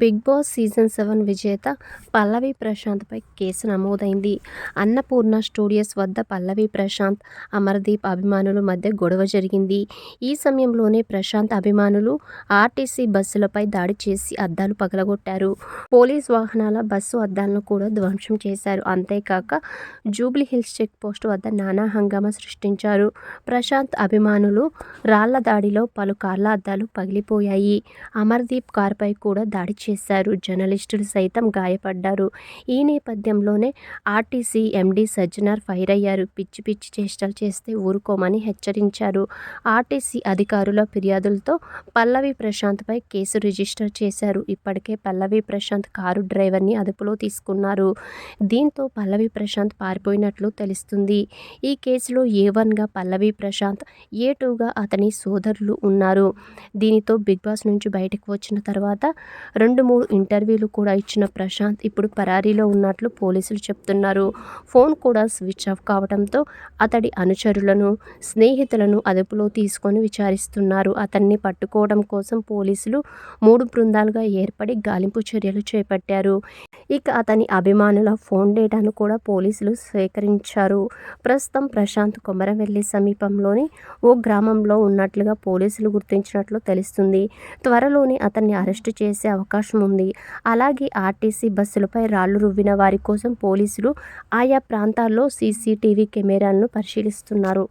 Big boss season seven విజేత పల్లవి ప్రశాంత్పై case నమోదైంది. Annapurna studios వద్ద పల్లవి ప్రశాంత్ అమర్దీప్ అభిమానుల మధ్య గొడవ జరిగింది. ఈ సమయంలోనే ప్రశాంత్ అభిమానులు ఆర్టీసీ బస్సులపై దాడి చేసి అద్దాలు పగలగొట్టారు. పోలీస్ వాహనాల బస్సు అద్దాలను కూడా ధ్వంసం చేశారు. అంతేకాక జూబ్లీ హిల్స్ చెక్ పోస్ట్ వద్ద నానా హంగామా సృష్టించారు. ప్రశాంత్ అభిమానులు రాళ్ళ దాడిలో పలు కార్ల అద్దాలు పగిలిపోయాయి. అమర్దీప్ కారుపై కూడా దాడి చేశారు. జర్నలిస్టులు సైతం గాయపడ్డారు. ఈ నేపథ్యంలోనే ఆర్టీసీ ఎండీ సజ్జనార్ ఫైర్ అయ్యారు పిచ్చి పిచ్చి చేష్టలు చేస్తే ఊరుకోమని హెచ్చరించారు. ఆర్టీసీ అధికారుల ఫిర్యాదులతో పల్లవి ప్రశాంత్పై కేసు రిజిస్టర్ చేశారు. ఇప్పటికే పల్లవి ప్రశాంత్ కారు డ్రైవర్ని అదుపులో తీసుకున్నారు. దీంతో పల్లవి ప్రశాంత్ పారిపోయినట్లు తెలుస్తుంది. ఈ కేసులో ఏ వన్గా పల్లవి ప్రశాంత్ ఏ టూగా అతని సోదరులు ఉన్నారు. దీనితో బిగ్ బాస్ నుంచి బయటకు వచ్చిన తర్వాత రెండు రెండు మూడు ఇంటర్వ్యూలు కూడా ఇచ్చిన ప్రశాంత్ ఇప్పుడు పరారీలో ఉన్నట్లు పోలీసులు చెప్తున్నారు. ఫోన్ కూడా స్విచ్ ఆఫ్ కావడంతో అతడి అనుచరులను స్నేహితులను అదుపులో తీసుకొని విచారిస్తున్నారు. అతన్ని పట్టుకోవడం కోసం పోలీసులు మూడు బృందాలుగా ఏర్పడి గాలింపు చర్యలు చేపట్టారు. ఇక అతని అభిమానుల ఫోన్ డేటాను కూడా పోలీసులు సేకరించారు. ప్రస్తుతం ప్రశాంత్ కొమరవెల్లి సమీపంలోని ఓ గ్రామంలో ఉన్నట్లుగా పోలీసులు గుర్తించినట్లు తెలుస్తుంది. త్వరలోనే అతన్ని అరెస్టు చేసే అవకాశం ఉంది. అలాగే ఆర్టీసీ బస్సులపై రాళ్ళు రువ్విన వారి కోసం పోలీసులు ఆయా ప్రాంతాల్లో సీసీటీవీ కెమెరాలను పరిశీలిస్తున్నారు.